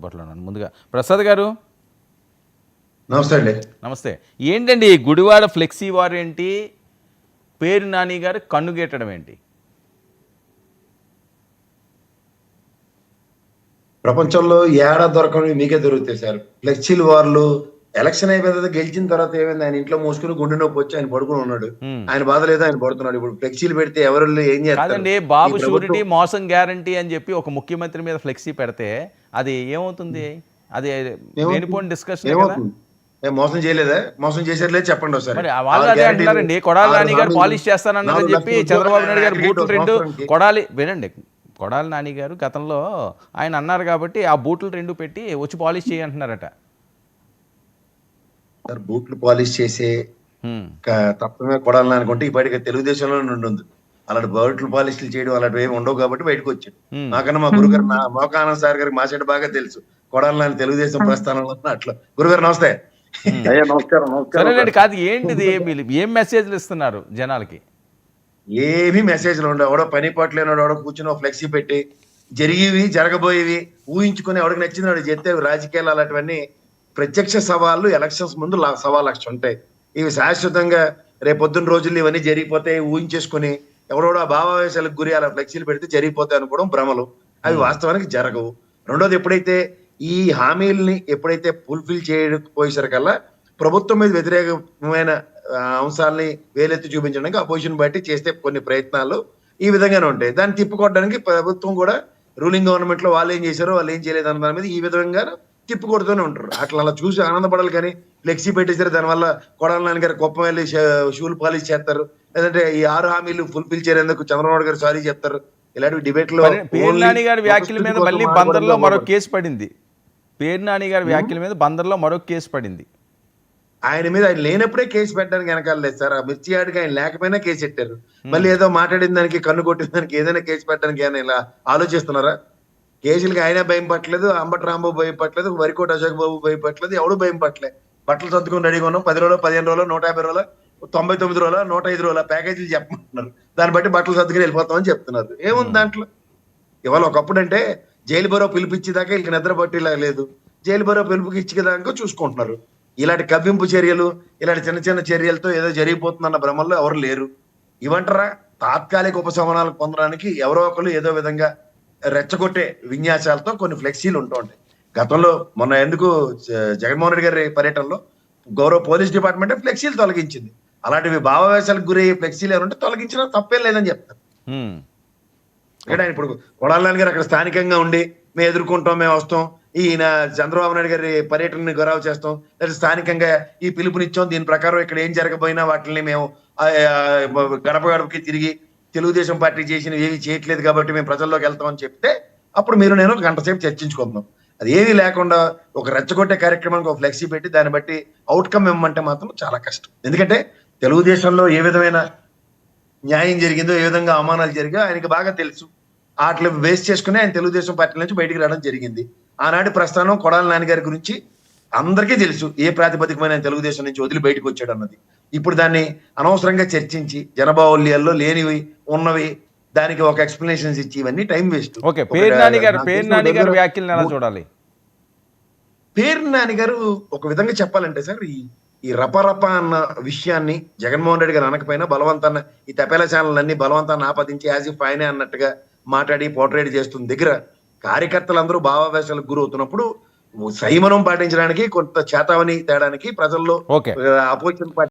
అందుబాటులో ఉన్నాను. ముందుగా ప్రసాద్ గారు. నమస్తే అండి. నమస్తే. ఏంటండి గుడివాడ ఫ్లెక్సీ వార్ ఏంటి? పేరు నాని గారు కన్నుగేటడం ఏంటి? ప్రపంచంలో ఏడా దొరకని మీకే దొరుకుతాయి సార్. ఫ్లెక్సీలు వార్లు ఎలక్షన్ అయిపోయిన గెలిచిన తర్వాత ఏమైంది? ఆయన ఇంట్లో మూసుకుని గుండె నొప్పి వచ్చి ఆయన పడుకుని ఉన్నాడు. ఆయన బాధ లేదు ఆయన పడుతున్నాడు. ఇప్పుడు ఫ్లెక్సీలు పెడితే ఎవరు ఏం చేస్తారు? బాబు షూరిటీ మోసం గ్యారంటీ అని చెప్పి ఒక ముఖ్యమంత్రి మీద ఫ్లెక్సీ పెడితే అది ఏమవుతుంది? అది లేనిపోని డిస్కషన్ ఏమవుతుంది? మోసం చేయలేదా? మోసం చేసేది లేదు చెప్పండి ఒకసారి. కొడాలి నాని గారు పాలిష్ చేస్తానన్నారని చెప్పి చంద్రబాబు నాయుడు గారు బూట్లు రెండు కొడాలి వినండి కొడాలి నాని గారు గతంలో ఆయన అన్నారు కాబట్టి ఆ బూట్లు రెండు పెట్టి వచ్చి పాలిష్ చేయంటున్నారట సార్ బూట్లు పాలిష్ చేసే తప్పమే కొడాలని అనుకుంటే ఇప్పటికే తెలుగుదేశంలో నుండి అలాంటి బూట్లు పాలిష్లు చేయడం అలాంటివి ఏమి ఉండవు కాబట్టి బయటకు వచ్చాడు. నాకన్నా మా గురుగారు నా మోకానంద్ సార్ గారికి మా సైడ్ బాగా తెలుసు. కొడాలని తెలుగుదేశం ప్రస్థానంలో ఉన్న అట్లా. గురుగారు నమస్తే. అయ్యా నమస్కారం నమస్కారం. కాదు ఏంటిది వీళ్ళు ఏం మెసేజ్లు ఇస్తున్నారు జనాలకి? ఏమీ మెసేజ్లు ఉండవు. ఎవడో పని పట్లేనాడు ఎవడో కూర్చుని ఫ్లెక్సీ పెట్టి జరిగేవి జరగబోయేవి ఊహించుకుని ఎవడికి నచ్చింది వాడు చెప్తే రాజకీయాలు అలాంటివన్నీ ప్రత్యక్ష సవాళ్ళు ఎలక్షన్స్ ముందు లా- సవాళ్ళు లక్ష ఉంటాయి. ఇవి శాశ్వతంగా రేపొద్దున రోజుల్లో ఇవన్నీ జరిగిపోతాయి ఊహించేసుకుని ఎవడోడో ఆ భావావేశాలకు గురి అలా ఫ్లెక్సీలు పెడితే జరిగిపోతాయి అనుకోవడం భ్రమలు. అవి వాస్తవానికి జరగవు. రెండోది ఎప్పుడైతే ఈ హామీల్ని ఎప్పుడైతే ఫుల్ఫిల్ చేయకపోయేసరికల్లా ప్రభుత్వం మీద వ్యతిరేకమైన అంశాలని వేలెత్తి చూపించడానికి అపోజిషన్ బట్టి చేస్తే కొన్ని ప్రయత్నాలు ఈ విధంగానే ఉంటాయి. దాన్ని తిప్పుకోవడానికి ప్రభుత్వం కూడా రూలింగ్ గవర్నమెంట్లో వాళ్ళు ఏం చేశారో వాళ్ళు ఏం చేయలేదు అన్న దాని మీద ఈ విధంగా తిప్పుకొడుతూనే ఉంటారు. అట్లా అలా చూసి ఆనందపడాలి కానీ ఫ్లెక్సీ పెట్టేసారు దానివల్ల కొడాల నాన్న గారు కుప్పం వెళ్ళి షూలు పాలిష్ చేస్తారు. లేదంటే ఈ ఆరు హామీలు ఫుల్ఫిల్ చేయడానికి చంద్రబాబు గారు సారీ చెప్తారు. ఇలాంటి డిబేట్లో మరి పేరు only నాని గారి వ్యాఖ్యల మీద మళ్ళీ బందర్లో మరో. కేసు పడింది. పేరు నాని గారి వ్యాఖ్యల మీద బందర్లో మరో కేసు పడింది. ఆయన మీద ఆయన లేనప్పుడే కేసు పెట్టడానికి వెనకాల లేదు సార్. ఆ మిర్చి ఆడికి ఆయన లేకపోయినా కేసు పెట్టారు. మళ్ళీ ఏదో మాట్లాడిన దానికి కన్ను కొట్టిన దానికి ఏదైనా కేసు పెట్టడానికి ఏమైనా ఇలా ఆలోచిస్తున్నారా? కేసులకి ఆయన భయం పట్టలేదు అంబటి రాంబాబు భయపట్టలేదు వరికోట అశోక్ బాబు భయపట్టలేదు ఎవడు భయం పట్టలే. బట్టలు సర్దుకొని రెడీగా ఉన్నాం. పది రోజులు పదిహేను రోజులు నూట యాభై రోజులు తొంభై తొమ్మిది రోజులు నూట ఐదు రోజుల ప్యాకేజీలు చెప్పమంటున్నారు. దాన్ని బట్టి బట్టలు సర్దుకుని వెళ్ళిపోతామని చెప్తున్నారు. ఏముంది దాంట్లో? ఇవాళ ఒకప్పుడు అంటే జైలు బరో పిలిపించేదాకా వీళ్ళకి నిద్ర పట్టేలా లేదు. జైలు బరో పిలుపుకి ఇచ్చేదాకా చూసుకుంటున్నారు. ఇలాంటి కవ్వింపు చర్యలు ఇలాంటి చిన్న చిన్న చర్యలతో ఏదో జరిగిపోతుందన్న భ్రమల్లో ఎవరు లేరు. ఇవంటారా? తాత్కాలిక ఉపశమనాలు పొందడానికి ఎవరో ఒకరు ఏదో విధంగా రెచ్చగొట్టే విన్యాసాలతో కొన్ని ఫ్లెక్సీలు ఉంటూ ఉంటాయి గతంలో మొన్న ఎందుకు జగన్మోహన్ రెడ్డి గారి పర్యటనలో గౌరవ పోలీస్ డిపార్ట్మెంట్ ఫ్లెక్సీలు తొలగించింది. అలాంటివి భావవేశాలకు గురయ్యే ఫ్లెక్సీలు ఏమంటే తొలగించినా తప్పేం లేదని చెప్తారు. ఇక్కడ ఆయన ఇప్పుడు కొడాలని గారు అక్కడ స్థానికంగా ఉండి మేము ఎదుర్కొంటాం మేము వస్తాం ఈయన చంద్రబాబు నాయుడు గారి పర్యటనని గౌరవ చేస్తాం లేదా స్థానికంగా ఈ పిలుపునిచ్చాం దీని ప్రకారం ఇక్కడ ఏం జరగబోయినా వాటిని మేము గడప గడపకి తిరిగి తెలుగుదేశం పార్టీ చేసిన ఏవి చేయట్లేదు కాబట్టి మేము ప్రజల్లోకి వెళ్తామని చెప్తే అప్పుడు మీరు నేను గంట సేపు చర్చించుకుందాం అది ఏమీ లేకుండా ఒక రెచ్చగొట్టే కార్యక్రమానికి ఒక ఫ్లెక్సీ పెట్టి దాన్ని బట్టి అవుట్కమ్ ఇవ్వమంటే మాత్రం చాలా కష్టం. ఎందుకంటే తెలుగుదేశంలో ఏ విధమైన న్యాయం జరిగిందో ఏ విధంగా అవమానాలు జరిగా ఆయనకి బాగా తెలుసు. వాటిని వేస్ట్ చేసుకుని ఆయన తెలుగుదేశం పార్టీ నుంచి బయటికి రావడం జరిగింది. ఆనాటి ప్రస్థానం కొడాల నాన్నగారి గురించి అందరికీ తెలుసు ఏ ప్రాతిపదికమైన తెలుగుదేశం నుంచి వదిలి బయటకు వచ్చాడు అన్నది. ఇప్పుడు దాన్ని అనవసరంగా చర్చించి జనబాహుల్యాల్లో లేనివి ఉన్నవి దానికి ఒక ఎక్స్ప్లెనేషన్స్ ఇచ్చి ఇవన్నీ టైం వేస్ట్ ఓకే పేరు నాని గారు పేరు నాని గారి వ్యాఖ్యలను ఎలా చూడాలి? పేరు నాని గారు ఒక విధంగా చెప్పాలంటే సార్ ఈ ఈ రపరప అన్న విషయాన్ని జగన్మోహన్ రెడ్డి గారు అనకపోయినా బలవంతాన్న ఈ తపేల ఛానల్ అన్ని బలవంతాన్ని ఆపాదించి యాజ్ ఇఫ్ ఆయనే అన్నట్టుగా మాట్లాడి పోర్ట్రేట్ చేస్తుంది. దగ్గర కార్యకర్తలందరూ భావావేశాలకు గురవుతున్నప్పుడు సంయమనం పాటించడానికి కొంత చేతావని తేడానికి ప్రజల్లో ఓకే. అపోజిషన్